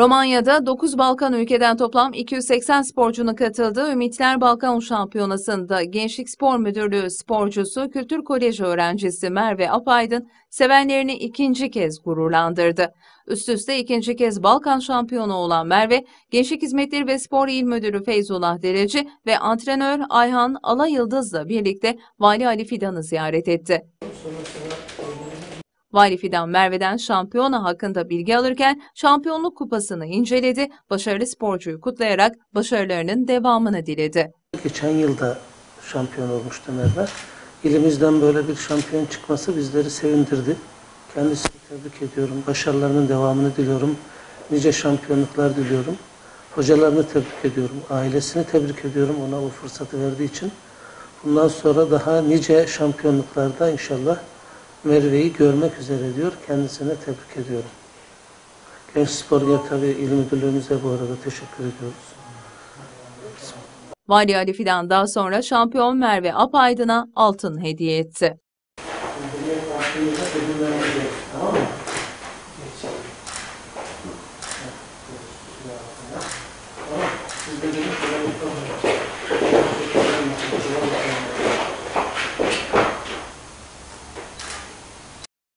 Romanya'da 9 Balkan ülkeden toplam 280 sporcunun katıldığı Ümitler Balkan Şampiyonası'nda Gençlik Spor Müdürlüğü sporcusu Kültür Koleji öğrencisi Merve Apaydın sevenlerini ikinci kez gururlandırdı. Üst üste ikinci kez Balkan şampiyonu olan Merve, Gençlik Hizmetleri ve Spor İl Müdürü Feyzullah Dereci ve antrenör Ayhan Alayıldız'la birlikte Vali Ali Fidan'ı ziyaret etti. Vali Fidan Merve'den şampiyona hakkında bilgi alırken şampiyonluk kupasını inceledi, başarılı sporcuyu kutlayarak başarılarının devamını diledi. Geçen yılda şampiyon olmuştu Merve. İlimizden böyle bir şampiyon çıkması bizleri sevindirdi. Kendisini tebrik ediyorum. Başarılarının devamını diliyorum. Nice şampiyonluklar diliyorum. Hocalarını tebrik ediyorum. Ailesini tebrik ediyorum ona bu fırsatı verdiği için. Bundan sonra daha nice şampiyonluklarda inşallah Merve'yi görmek üzere diyor. Kendisine tebrik ediyorum. Genç Spor Genel tabi müdürlüğümüze bu arada teşekkür ediyoruz. Vali Ali Fidan daha sonra şampiyon Merve Apaydın'a altın hediye etti. Tamam mı?